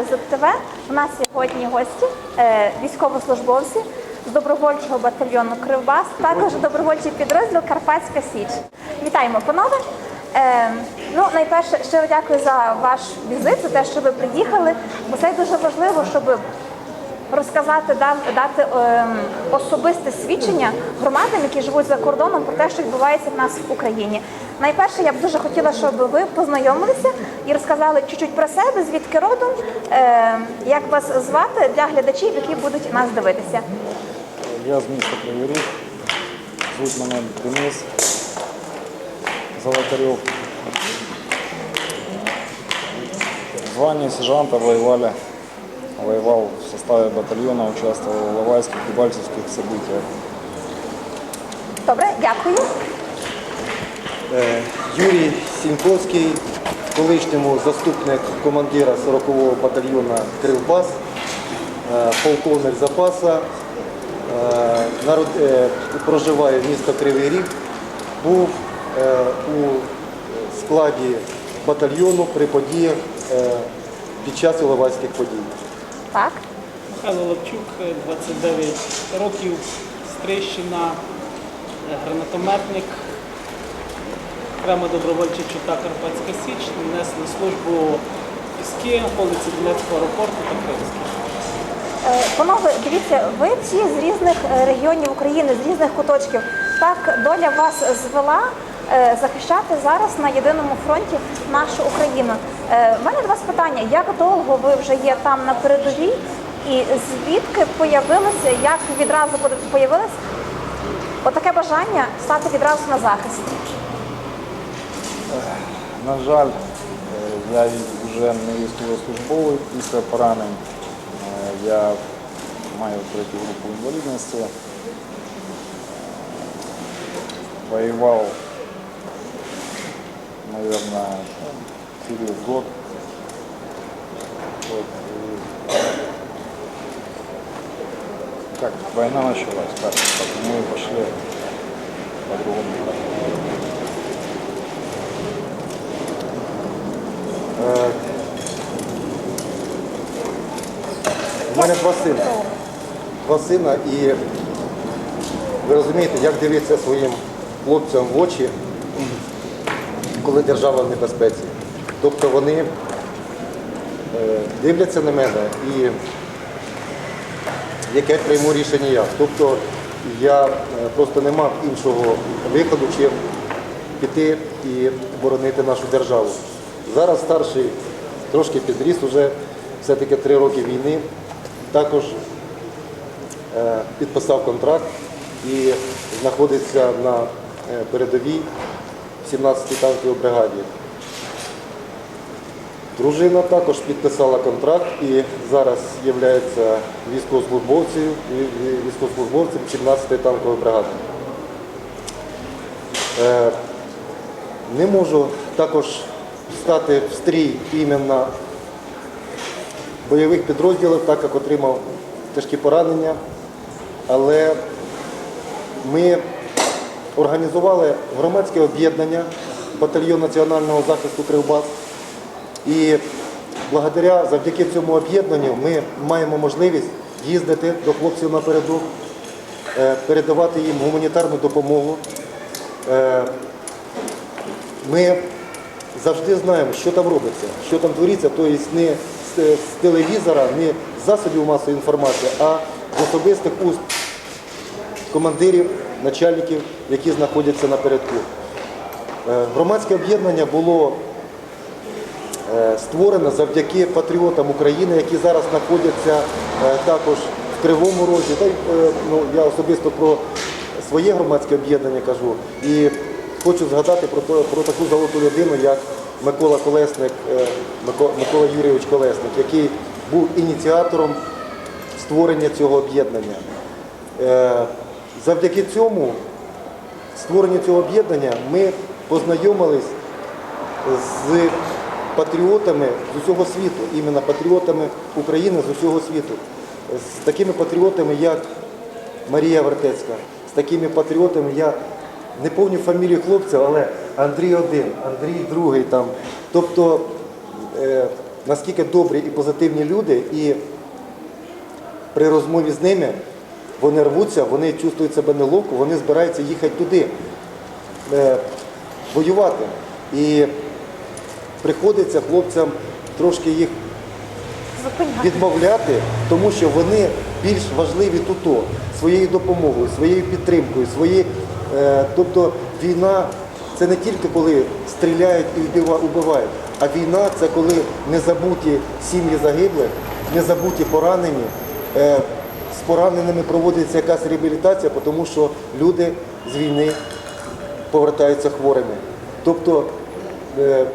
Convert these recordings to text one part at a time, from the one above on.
знімати з ТВ. У нас сьогодні гості, е, військовослужбовці з добровольчого батальйону Кривбас, також добровольчий підрозділ Карпатська Січ. Вітаємо, панове! Е, ну, найперше, щиро дякую за ваш візит, за те, що ви приїхали, бо це дуже важливо, щоб розказати, дати ем, особисте свідчення громадам, які живуть за кордоном, про те, що відбувається в нас в Україні. Найперше, я б дуже хотіла, щоб ви познайомилися і розказали чуть-чуть про себе, звідки родом, ем, як вас звати для глядачів, які будуть нас дивитися. Я з міста Кривий Ріг. Звуть мене Денис Золотарев. Звание сержанта воевали. Воевал составе батальона, участвовал в Лавайских и Бальцевских событиях. Добре, дякую. Е, Юрій Сіньковський, в колишньому заступник командира 40-го батальйону Кривбас, е, полковник запаса, е, народ- е, проживає місто Кривий Ріг, був е, у складі батальйону при подіях е, під час Іловайських подій. Так. Михайло Лапчук, 29 років, Стрищина, е, гранатометник, окрема добровольча чута Карпатська Січ, несли службу піски, околиці Донецького аеропорту та Кримський. Е, Панове, дивіться, ви всі з різних е, регіонів України, з різних куточків. Так доля вас звела захищати зараз на єдиному фронті нашу Україну. У мене до вас питання: як довго ви вже є там на передовій, і звідки появилося, як відразу появилось отаке бажання стати відразу на захист? На жаль, е, я вже не військовослужбовий після поранень. Е, Я маю третю групу інвалідності. Е, Воював, наверное, через год. Вот. и Как война началась, так, мы пошли по-другому. Е, У мене два сина. Два сина і ви розумієте, як дивитися своїм хлопцям в очі, коли держава в небезпеці. Тобто вони е, дивляться на мене і яке прийму рішення я. Тобто я е, просто не мав іншого виходу, чим піти і боронити нашу державу. Зараз старший трошки підріс, уже все-таки три роки війни. Також е, підписав контракт і знаходиться на е, передовій 17-й танковій бригаді. Дружина також підписала контракт і зараз є військовослужбовцем, військовослужбовцем 17-ї танкової бригади. Е, Не можу також стати в стрій іменно бойових підрозділів, так як отримав тяжкі поранення. Але ми організували громадське об'єднання батальйон національного захисту Кривбас. І благодаря завдяки цьому об'єднанню ми маємо можливість їздити до хлопців напередок, е, передавати їм гуманітарну допомогу. Е, Ми завжди знаємо, що там робиться, що там твориться, тобто не з, з телевізора, не з засобів масової інформації, а з особистих уст командирів, начальників, які знаходяться напередку. Е, Громадське об'єднання було е, створено завдяки патріотам України, які зараз знаходяться е, також в Кривому Розі. Та е, ну, я особисто про своє громадське об'єднання кажу. І хочу згадати про, про таку золоту людину, як Микола Колесник, Мико- Микола Юрійович Колесник, який був ініціатором створення цього об'єднання. Завдяки цьому створенню цього об'єднання ми познайомились з патріотами з усього світу, іменно патріотами України з усього світу, з такими патріотами, як Марія Вертецька, з такими патріотами, я не пам'ятаю фамілію хлопця, але Андрій один, Андрій другий там. Тобто е, наскільки добрі і позитивні люди, і при розмові з ними вони рвуться, вони чувствують себе неловко, вони збираються їхати туди, е, воювати. І приходиться хлопцям трошки їх відмовляти, тому що вони більш важливі тут своєю допомогою, своєю підтримкою, свої, е, тобто війна це не тільки коли стріляють і вбивають, а війна це коли незабуті сім'ї загиблих, незабуті поранені. Е, з пораненими проводиться якась реабілітація, тому що люди з війни повертаються хворими. Тобто е,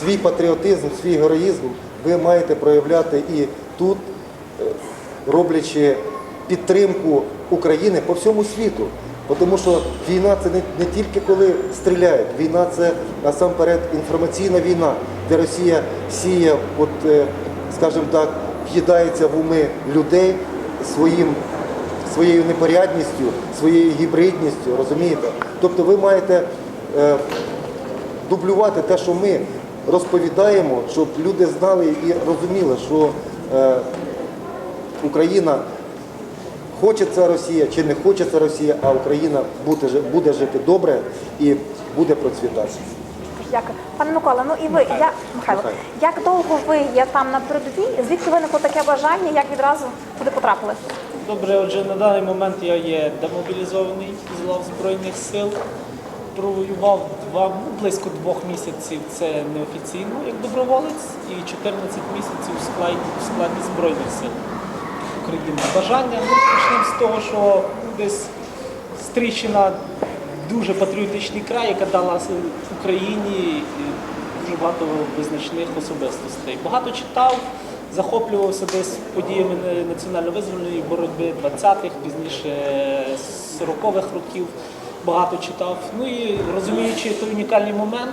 свій патріотизм, свій героїзм ви маєте проявляти і тут, е, роблячи підтримку України по всьому світу. Тому що війна це не, тільки коли стріляють, війна це насамперед інформаційна війна, де Росія сіє, от, е, скажімо так, в'їдається в уми людей своїм своєю непорядністю, своєю гібридністю, розумієте? Тобто ви маєте е, дублювати те, що ми розповідаємо, щоб люди знали і розуміли, що е, Україна хоче це Росія чи не хоче це Росія, а Україна буде, буде жити добре і буде процвітати. Дякую. Пане Микола, ну і ви, я, Михайло, Михайло. як довго ви є там на передовій? Звідки виникло таке бажання, як відразу туди потрапили? Добре, отже, на даний момент я є демобілізований з лав Збройних сил. Провоював два, ну, близько двох місяців це неофіційно як доброволець і 14 місяців у складі, у складі Збройних сил України. Бажання ну, почнемо з того, що десь Стрийщина дуже патріотичний край, яка дала Україні дуже багато визначних особистостей. Багато читав, захоплювався десь подіями національно-визвольної боротьби 20-х, пізніше 40-х років. Багато читав. Ну і розуміючи той унікальний момент,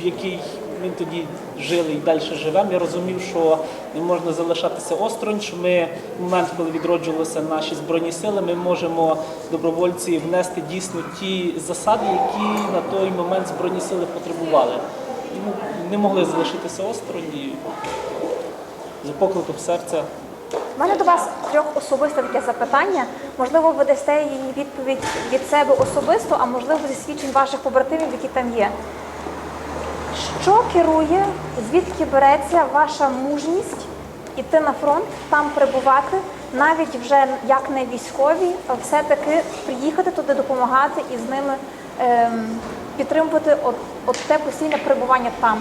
в який ми тоді жили і далі живемо, я розумів, що не можна залишатися осторонь, що ми в момент, коли відроджувалися наші збройні сили, ми можемо добровольці внести дійсно ті засади, які на той момент збройні сили потребували. Ми не могли залишитися осторонь і за покликом серця У мене до вас трьох особисте таке запитання. Можливо, ви дасте її відповідь від себе особисто, а можливо зі свідчень ваших побратимів, які там є. Що керує, звідки береться ваша мужність іти на фронт, там перебувати, навіть вже як не військові, а все-таки приїхати туди, допомагати і з ними ем, підтримувати от, от те постійне перебування там?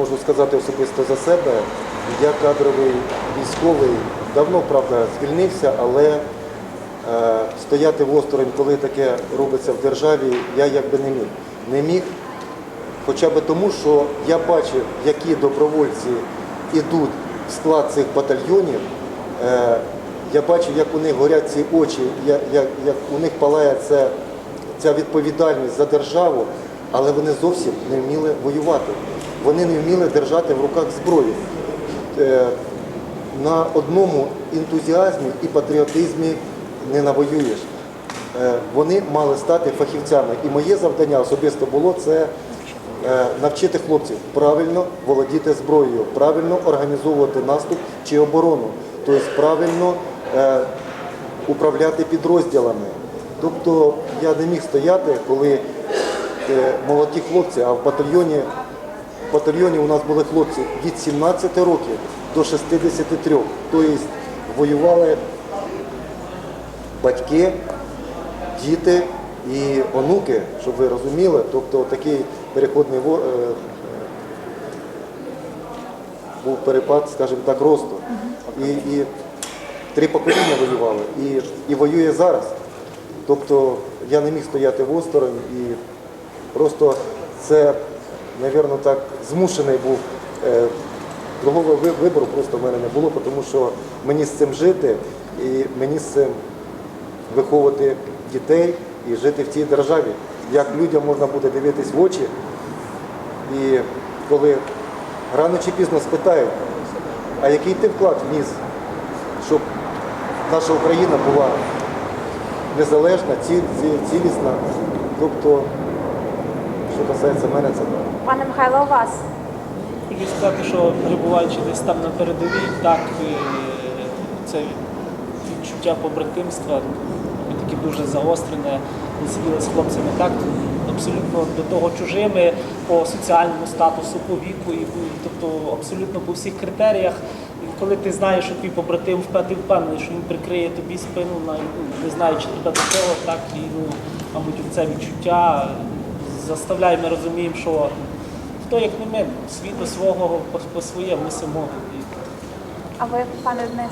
Можу сказати особисто за себе. Я кадровий військовий, давно, правда, звільнився, але е, стояти в осторонь, коли таке робиться в державі, я якби не міг. Не міг, хоча б тому, що я бачив, які добровольці йдуть в склад цих батальйонів. Е, я бачив, як у них горять ці очі, як, як, як у них палає це, ця відповідальність за державу, але вони зовсім не вміли воювати. Вони не вміли держати в руках зброю. Е, на одному ентузіазмі і патріотизмі не навоюєш. Е, Вони мали стати фахівцями. І моє завдання особисто було це е, навчити хлопців правильно володіти зброєю, правильно організовувати наступ чи оборону, тобто правильно управляти підрозділами. Тобто я не міг стояти, коли молоді хлопці, а в батальйоні в батальйоні у нас були хлопці від 17 років до 63. Тобто воювали батьки, діти і онуки, щоб ви розуміли. Тобто такий переходний е, був перепад, скажімо так, росту. І, і три покоління воювали, і, і воює зараз. Тобто я не міг стояти в осторонь і просто це, напевно, так змушений був. Е, Другого вибору просто в мене не було, тому що мені з цим жити і мені з цим виховувати дітей і жити в цій державі. Як людям можна буде дивитись в очі, і коли рано чи пізно спитають, а який ти вклад вніс, щоб наша Україна була незалежна, ці- ці- цілісна. Тобто що касається мене, це так. Пане Михайло, у вас? Хочу сказати, що перебуваючи десь там на передовій, так це відчуття побратимства ну, таке дуже загострене. Ми сиділи з хлопцями так абсолютно до того чужими по соціальному статусу, по віку, і тобто абсолютно по всіх критеріях. І коли ти знаєш, що твій побратим впе- ти впевнений, що він прикриє тобі спину, ну, не знаючи тебе до чого, так і ну, мабуть, це відчуття заставляє, ми розуміємо, що хто як не ми, світу свого по, по своє мусимо. І А ви, пане Денис,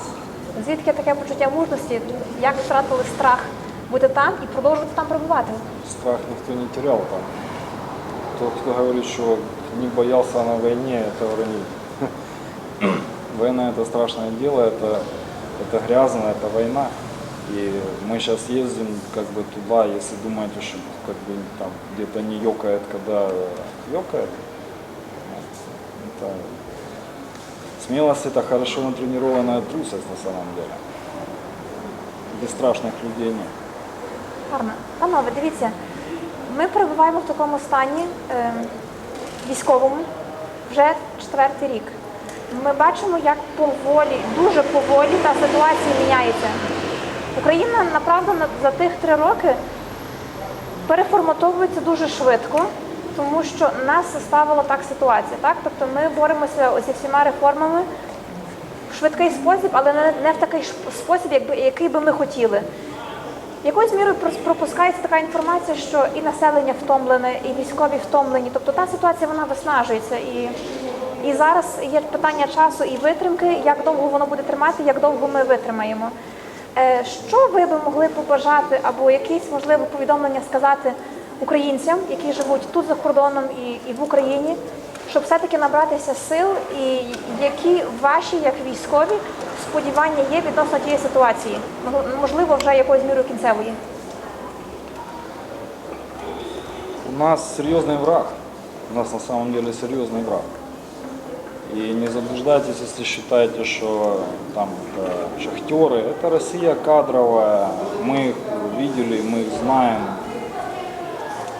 звідки таке почуття мужності? Як втратили страх бути там і продовжувати там перебувати? Страх никто не терял там. Тот, кто говорит, что не боялся на войне, это вранье. Война это страшное дело, это, это грязно, это война. И мы сейчас ездим как бы туда, если думаете, что как бы там где-то не ёкает, когда ёкает. вот, Это... Смелость это хорошо натренированная трусость на самом деле. Бесстрашных людей нет. Гарно. Панове, дивіться, ми перебуваємо в такому стані е, військовому вже четвертий рік. Ми бачимо, як поволі, дуже поволі та ситуація міняється. Україна, направду, за тих три роки переформатовується дуже швидко, тому що нас ставила так ситуація. Так? Тобто ми боремося зі всіма реформами в швидкий спосіб, але не в такий спосіб, якби, який би ми хотіли. Якоюсь мірою пропускається така інформація, що і населення втомлене, і військові втомлені. Тобто та ситуація вона виснажується. І, і зараз є питання часу і витримки, як довго воно буде тримати, як довго ми витримаємо. Е, Що ви би могли побажати або якісь можливо повідомлення сказати українцям, які живуть тут за кордоном і, і в Україні, щоб все-таки набратися сил, і які ваші, як військові, сподівання є відносно тієї ситуації, можливо, вже якоюсь мірою кінцевої. У нас серьезный враг. У нас на самом деле серьезный враг. И не заблуждайтесь, если считаете, что там это шахтеры. Это Россия кадровая. Мы их видели, мы их знаем.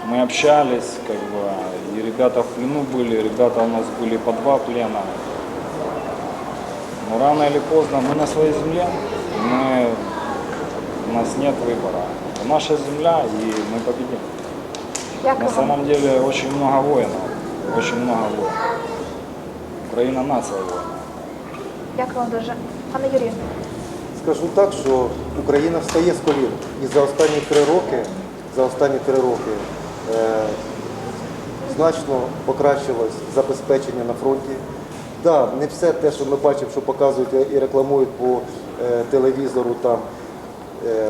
Мы общались, как бы, и ребята в плену были, ребята у нас были по два плена. Но рано или поздно мы на своей земле, мы, у нас нет выбора. Это наша земля, и мы победим. Дякую На самом деле очень много воинов, очень много воинов. Украина нация воинов. Дякую вам дуже. Пане Юрію, Скажу так, що Україна встає з колін. І за останні три роки, за останні три роки е, значно покращилось забезпечення на фронті. Да, не все те, що ми бачимо, що показують і рекламують по е, телевізору, там е,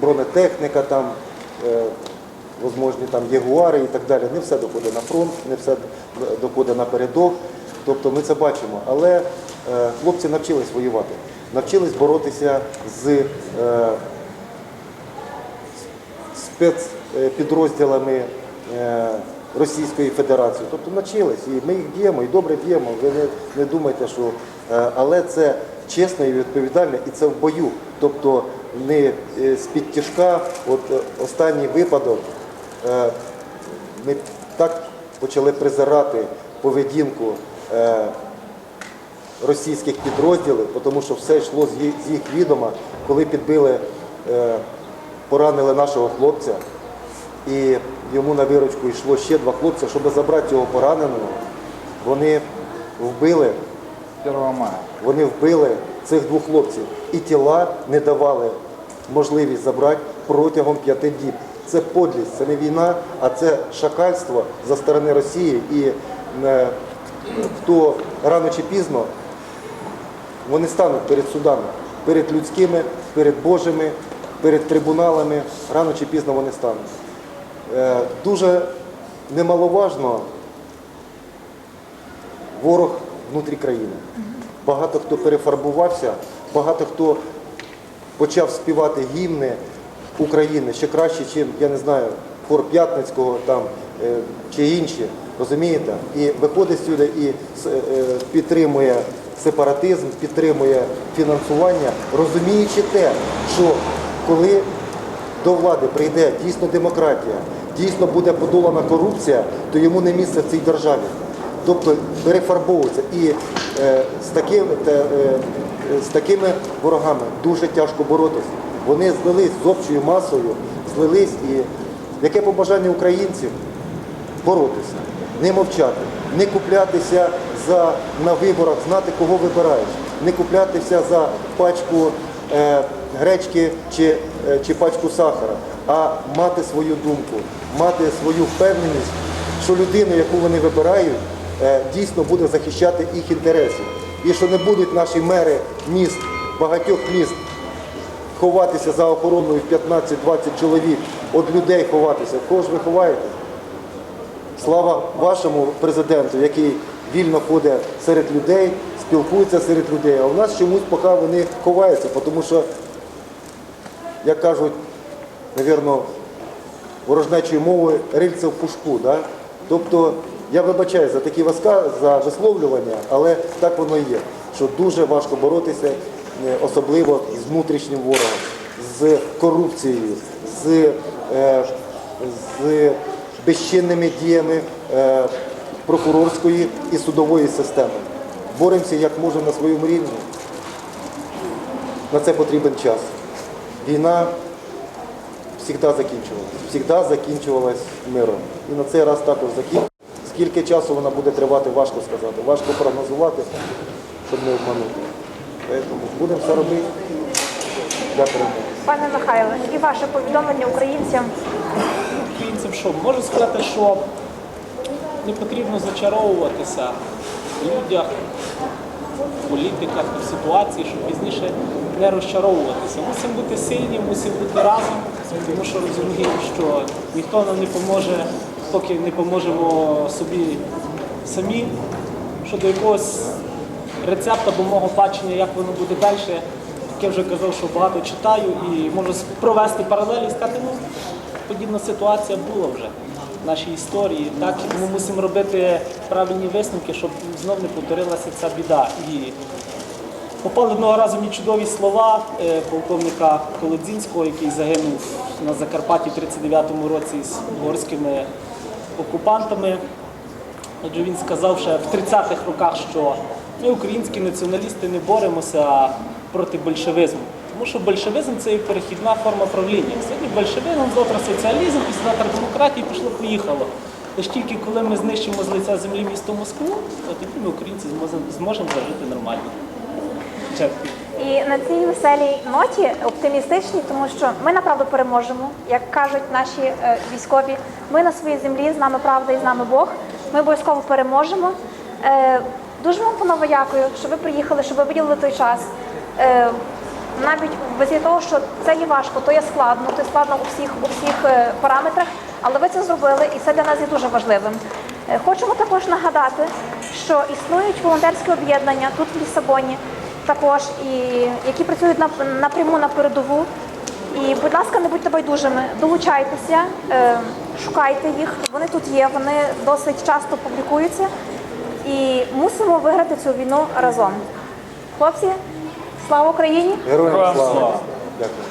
бронетехніка, там, е, возможні там ягуари і так далі. Не все доходить на фронт, не все доходить на передок. Тобто ми це бачимо. Але е, хлопці навчились воювати, навчились боротися з е, спецпідрозділами е, Російської Федерації. Тобто навчились, і ми їх б'ємо, і добре б'ємо. Ви не, не думайте, що але це чесно і відповідально, і це в бою. Тобто не з-під тяжка, от останній випадок. Ми так почали презирати поведінку російських підрозділів, тому що все йшло з їх, відома, коли підбили, е, поранили нашого хлопця, і йому на виручку йшло ще два хлопця, щоб забрати цього пораненого, вони вбили 1 мая. вони вбили цих двох хлопців і тіла не давали можливість забрати протягом п'яти діб. Це подлість, це не війна, а це шакальство за сторони Росії. І хто рано чи пізно вони стануть перед судами, перед людськими, перед Божими, перед трибуналами. Рано чи пізно вони стануть. Е, Дуже немаловажно ворог внутрі країни. Багато хто перефарбувався, багато хто почав співати гімни України ще краще, ніж, я не знаю, хор П'ятницького там, е, чи інші. Розумієте? І виходить сюди і е, підтримує сепаратизм, підтримує фінансування, розуміючи те, що коли до влади прийде дійсно демократія, дійсно буде подолана корупція, то йому не місце в цій державі. Тобто перефарбовується. І е, з, таким, те, е, з такими ворогами дуже тяжко боротися. Вони злились з общою масою, злились і яке побажання українців боротися, не мовчати, не куплятися за, на виборах, знати, кого вибираєш, не куплятися за пачку е, гречки чи, е, чи пачку сахара, а мати свою думку, мати свою впевненість, що людина, яку вони вибирають, е, дійсно буде захищати їх інтереси. І що не будуть наші мери міст, багатьох міст ховатися за охороною в 15-20 чоловік, від людей ховатися. Кого ж ви ховаєте? Слава вашому президенту, який вільно ходить серед людей, спілкується серед людей. А в нас чомусь поки вони ховаються, тому що, як кажуть, навірно, ворожнечою мовою рильце в пушку. Да? Тобто я вибачаю за такі васка, за висловлювання, але так воно і є, що дуже важко боротися, е, особливо з внутрішнім ворогом, з корупцією, з, е, з безчинними діями е, прокурорської і судової системи. Боремося як можемо на своєму рівні. На це потрібен час. Війна завжди закінчувалась. Завжди закінчувалась миром. І на цей раз також закінчилась. Скільки часу вона буде тривати, важко сказати. Важко прогнозувати, щоб не обманути. Тому будемо все робити для перемоги. Пане Михайле, і ваше повідомлення українцям. Українцям що? Можу сказати, що не потрібно зачаровуватися в людях, в політиках, в ситуації, щоб пізніше не розчаровуватися. Мусимо бути сильні, мусимо бути разом, тому що розуміємо, що ніхто нам не поможе, поки не поможемо собі самі. Щодо якогось рецепта або мого бачення, як воно буде далі, як я вже казав, що багато читаю і можу провести паралелі і сказати, ну, подібна ситуація була вже в нашій історії. Так? Тому мусимо робити правильні висновки, щоб знов не повторилася ця біда. І попали одного разу мені чудові слова е, полковника Колодзінського, який загинув на Закарпатті в 39-му році з угорськими окупантами. Отже, він сказав ще в 30-х роках, що ми, українські націоналісти, не боремося проти большевизму. Тому що большевизм це перехідна форма правління. Сьогодні большевизм, завтра соціалізм, післязавтра демократія, пішло поїхало. Лише тільки коли ми знищимо з лиця землі місто Москву, то тоді ми, українці, зможемо, зажити нормально. Дякую. І на цій веселій ноті оптимістичній, тому що ми направду переможемо, як кажуть наші е, військові. Ми на своїй землі, з нами правда і з нами Бог. Ми обов'язково переможемо. Е, дуже вам панове дякую, що ви приїхали, що ви виділили той час. Е, навіть без того, що це є важко, то є складно, то є складно у всіх у всіх е, параметрах, але ви це зробили, і це для нас є дуже важливим. Е, Хочемо також нагадати, що існують волонтерські об'єднання тут в Лісабоні, також і які працюють на- напряму на передову. І, будь ласка, не будьте байдужими, долучайтеся, е, шукайте їх. Вони тут є, вони досить часто публікуються. І мусимо виграти цю війну разом. Хлопці, слава Україні! Героям слава! Дякую.